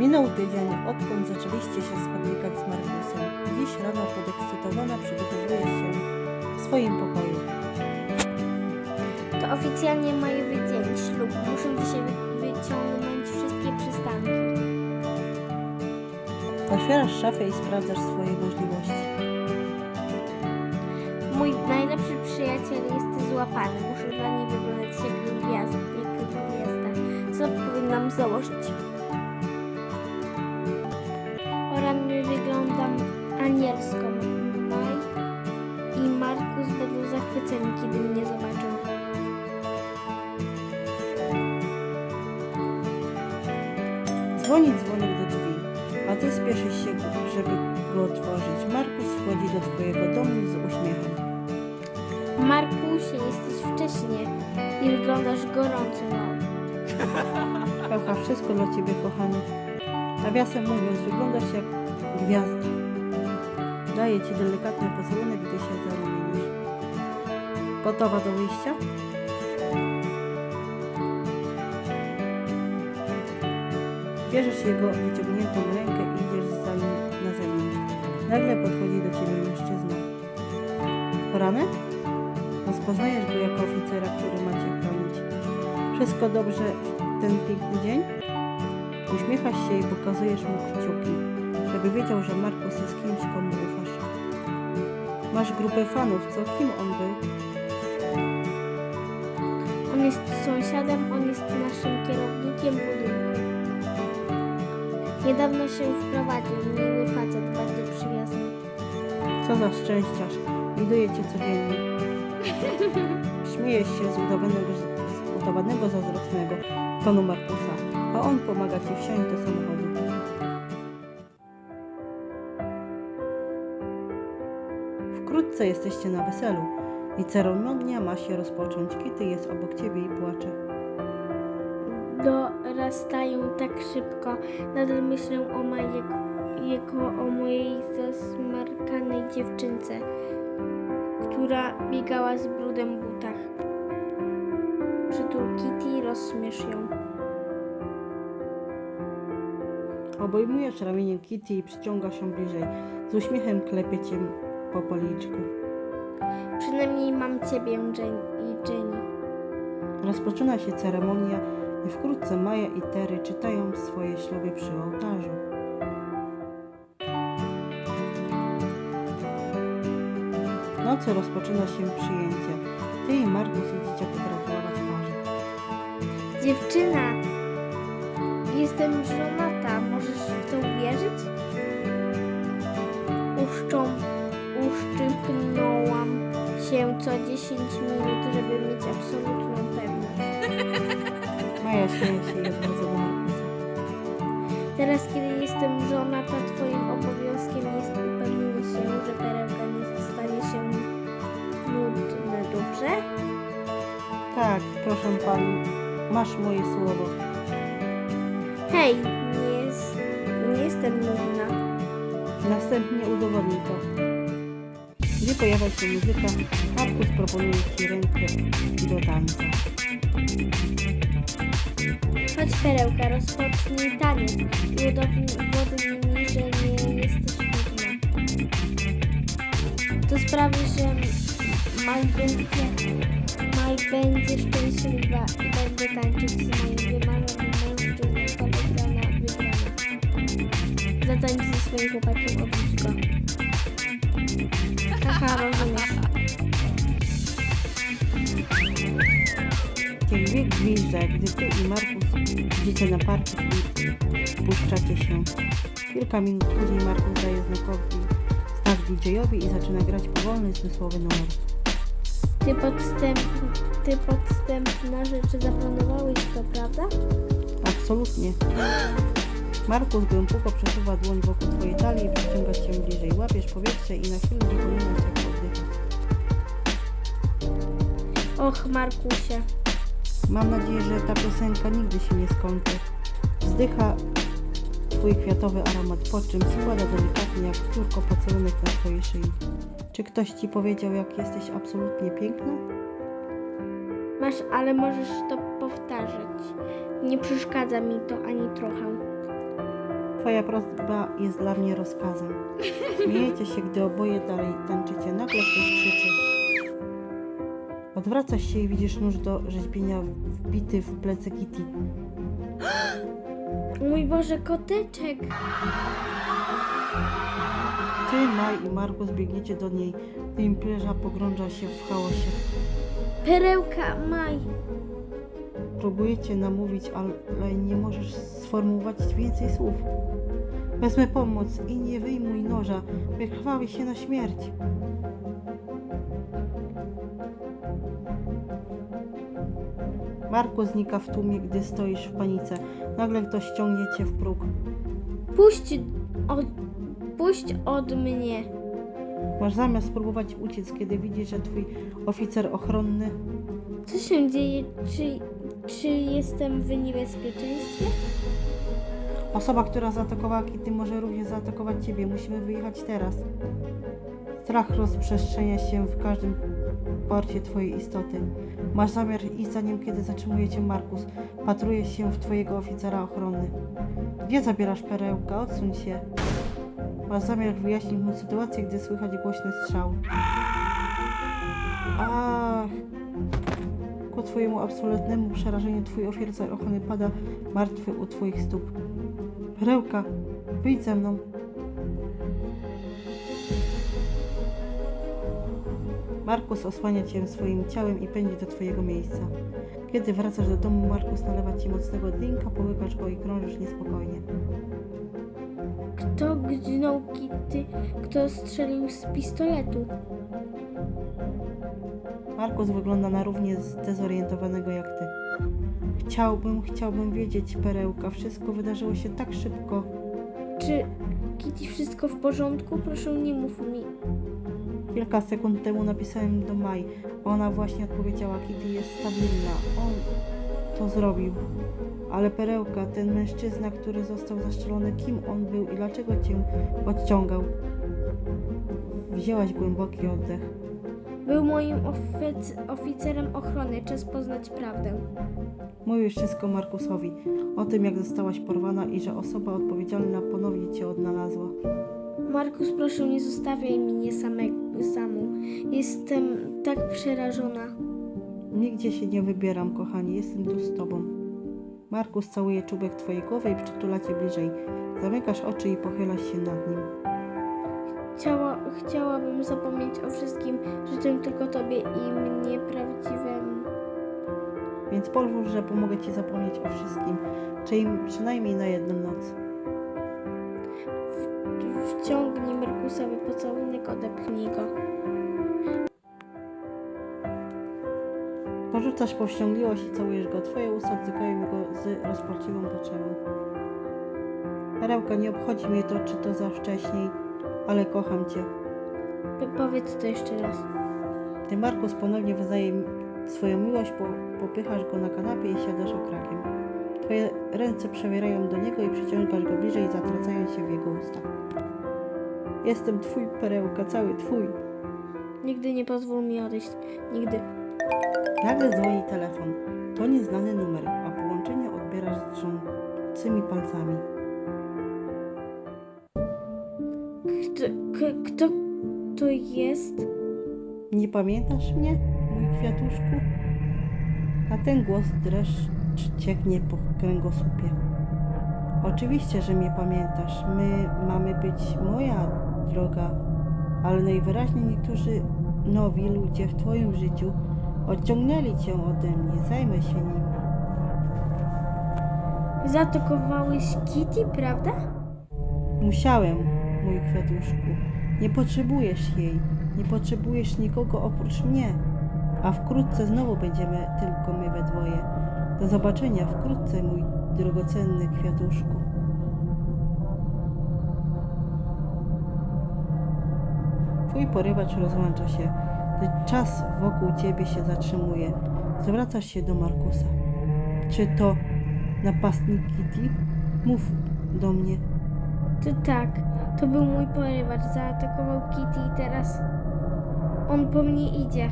Minął tydzień, odkąd zaczęliście się spotykać z Markusem. Dziś rano podekscytowana przygotowuje się w swoim pokoju. To oficjalnie majowy dzień ślubu. Muszę dzisiaj wy- wyciągnąć wszystkie przystanki. Otwierasz szafę i sprawdzasz swoje możliwości. Mój najlepszy przyjaciel jest złapany. Muszę dla niej wyglądać jak gwiazda. Jak gwiazda. Co powinnam założyć? Anielsko. Maj i Markus będą zachwyceni, kiedy mnie zobaczą. Dzwoni dzwonek do drzwi, a ty spieszysz się, żeby go otworzyć. Markus wchodzi do twojego domu z uśmiechem. Markusie, jesteś wcześnie i wyglądasz gorąco. No. Haha, wszystko dla ciebie, kochanie. Nawiasem mówiąc, wyglądasz jak gwiazda. Daję ci delikatny pocałunek, gdy się zarumienisz. Gotowa do wyjścia? Bierzesz jego wyciągniętą rękę i idziesz za nim na zewnątrz. Nagle podchodzi do ciebie mężczyzna. Poranek? Rozpoznajesz go jako oficera, który ma cię chronić. Wszystko dobrze w ten piękny dzień? Uśmiechasz się i pokazujesz mu kciuki, żeby wiedział, że Markus jest kimś, komu. Masz grupę fanów, co? Kim on był? On jest sąsiadem, on jest naszym kierownikiem budynku. Niedawno się wprowadził, miły facet, bardzo przyjazny. Co za szczęściarz. Widuję cię codziennie. Śmiejesz się z udawanego, z udawanego zazdrosnego tonu Markusa, a on pomaga ci wsiąść do samochodu. Wkrótce jesteście na weselu i ceremonia ma się rozpocząć. Kitty jest obok ciebie i płacze. Dorastają tak szybko. Nadal myślę o Maj jak- jako o mojej zasmarkanej dziewczynce, która biegała z brudem w butach. Przytul Kitty i rozśmiesz ją. Obejmujesz ramieniem Kitty i przyciągasz ją bliżej. Z uśmiechem klepie cię po policzku. Przynajmniej mam ciebie, Jen i Jenny. Rozpoczyna się ceremonia i wkrótce Maja i Terry czytają swoje śluby przy ołtarzu. W nocy rozpoczyna się przyjęcie. Ty i Markus idziecie pogratulować parze. Dziewczyna, jestem żonata, możesz w to uwierzyć? Uszczą, uszczypnąłam się co 10 minut, żeby mieć absolutną pewność. Maja śmieje się do Markusa. Teraz, kiedy jestem żonata, twoim obowiązkiem jest upewnienie się, że perełka nie stanie się nudna, dobrze? Tak, proszę pani, masz moje słowo. Hej, nie, jest, nie jestem nudna. Następnie udowodnij to. Gdy pojawia się muzyka, Markus proponuje ci rękę do tańca. Chodź perełka, rozpocznij taniec i udowodnij mi, że nie jesteś nudna. To sprawi, że Maj będzie, Maj będzie szczęśliwa i będzie tańczyć z moim wymarzonym mężczyzną. To wygrana, wygrana. Zatańcz ze swoim chłopakiem, odwróć go. Haha, rozumiesz. Dźwięk gwizdza, gdy ty i Markus idziecie na parking i spuszczacie się. Kilka minut później Markus daje znakowi znak DJ-owi i zaczyna grać powolny, zmysłowy numer. Ty, podstęp, ty podstępna rzeczy zaplanowałeś to, prawda? Absolutnie. Markus głęboko przesuwa dłoń wokół twojej talii i przyciąga cię bliżej. Łapiesz powietrze i na chwilę zapominasz jak oddychać. Och, Markusie. Mam nadzieję, że ta piosenka nigdy się nie skończy. Wzdycha twój kwiatowy aromat, po czym składa delikatnie jak piórko pocałunek na twojej szyi. Czy ktoś ci powiedział, jak jesteś absolutnie piękna? Masz, ale możesz to powtarzać. Nie przeszkadza mi to ani trochę. Twoja prośba jest dla mnie rozkazem. Śmiejecie się, gdy oboje dalej tańczycie. Nagle ktoś krzyczy. Odwracasz się i widzisz nóż do rzeźbienia wbity w plecy Kitty. Mój Boże, koteczek! Ty, Maj i Markus biegniecie do niej, gdy impreza pogrąża się w chaosie. Perełka, Maj! Próbujecie namówić, ale nie możesz sformułować więcej słów. Wezmę pomoc i nie wyjmuj noża, wykrwawi się na śmierć. Marko znika w tłumie, gdy stoisz w panice. Nagle ktoś ciągnie cię w próg. Puść od, puść od mnie. Masz zamiar spróbować uciec, kiedy widzisz, że twój oficer ochronny Co się dzieje? Czy, czy jestem w niebezpieczeństwie? Osoba, która zaatakowała Kitty, może również zaatakować ciebie. Musimy wyjechać teraz. Strach rozprzestrzenia się w każdym porcie twojej istoty. Masz zamiar iść za nim, kiedy zatrzymuje cię Markus. Patruje się w twojego oficera ochrony. Gdzie zabierasz perełka? Odsuń się. Masz zamiar wyjaśnić mu sytuację, gdy słychać głośny strzał. Ach! Twojemu absolutnemu przerażeniu twój oficer ochrony pada martwy u twoich stóp. Perełka, wyjdź ze mną. Markus osłania cię swoim ciałem i pędzi do twojego miejsca. Kiedy wracasz do domu, Markus nalewa ci mocnego drinka, połykasz go i krążysz niespokojnie. Kto gdźnął Kitty? Kto strzelił z pistoletu? Markus wygląda na równie zdezorientowanego jak ty. Chciałbym, chciałbym wiedzieć, Perełka. Wszystko wydarzyło się tak szybko. Czy Kitty wszystko w porządku? Proszę nie mów mi. Kilka sekund temu napisałem do Maj. Ona właśnie odpowiedziała, Kitty jest stabilna. On to zrobił. Ale Perełka, ten mężczyzna, który został zastrzelony, kim on był i dlaczego cię odciągał? Wzięłaś głęboki oddech. Był moim ofic- oficerem ochrony. Czas poznać prawdę. Mówisz wszystko Markusowi o tym, jak zostałaś porwana i że osoba odpowiedzialna ponownie cię odnalazła. Markus, proszę nie zostawiaj mnie samego, samą. Jestem tak przerażona. Nigdzie się nie wybieram, kochanie, jestem tu z tobą. Markus całuje czubek twojej głowy i przytula cię bliżej. Zamykasz oczy i pochylasz się nad nim. Chciała, chciałabym zapomnieć o wszystkim. Życzę tylko Tobie i mnie prawdziwemu. Więc pozwól, że pomogę ci zapomnieć o wszystkim, czyli przynajmniej na jedną noc. W- Wciągnij Markusowi pocałunek, odepchnij go. Porzucasz powściągliwość i całujesz go. Twoje usta dotykają go z rozpaczliwą potrzebą. Perełka, nie obchodzi mnie to, czy to za wcześniej, ale kocham cię. Powiedz to jeszcze raz. Gdy Markus ponownie wyznaje swoją miłość, po, popychasz go na kanapie i siadasz okrakiem. Twoje ręce przebierają do niego i przyciągasz go bliżej, zatracając się w jego usta. Jestem twój, perełka, cały twój. Nigdy nie pozwól mi odejść. Nigdy. Nagle dzwoni telefon. To nieznany numer, a połączenie odbierasz drżącymi palcami. Kto, to jest? Nie pamiętasz mnie, mój kwiatuszku? Na ten głos dreszcz cieknie po kręgosłupie. Oczywiście, że mnie pamiętasz. My mamy być moja droga, ale najwyraźniej niektórzy nowi ludzie w Twoim życiu odciągnęli Cię ode mnie. Zajmę się nim. Zaatakowałeś Kitty, prawda? Musiałem, mój kwiatuszku. Nie potrzebujesz jej. Nie potrzebujesz nikogo oprócz mnie. A wkrótce znowu będziemy tylko my we dwoje. Do zobaczenia wkrótce, mój drogocenny kwiatuszku. Twój porywacz rozłącza się, gdy czas wokół ciebie się zatrzymuje. Zwracasz się do Markusa. Czy to napastnik Kitty? Mów do mnie. To tak. To był mój porywacz. Zaatakował Kitty i teraz on po mnie idzie.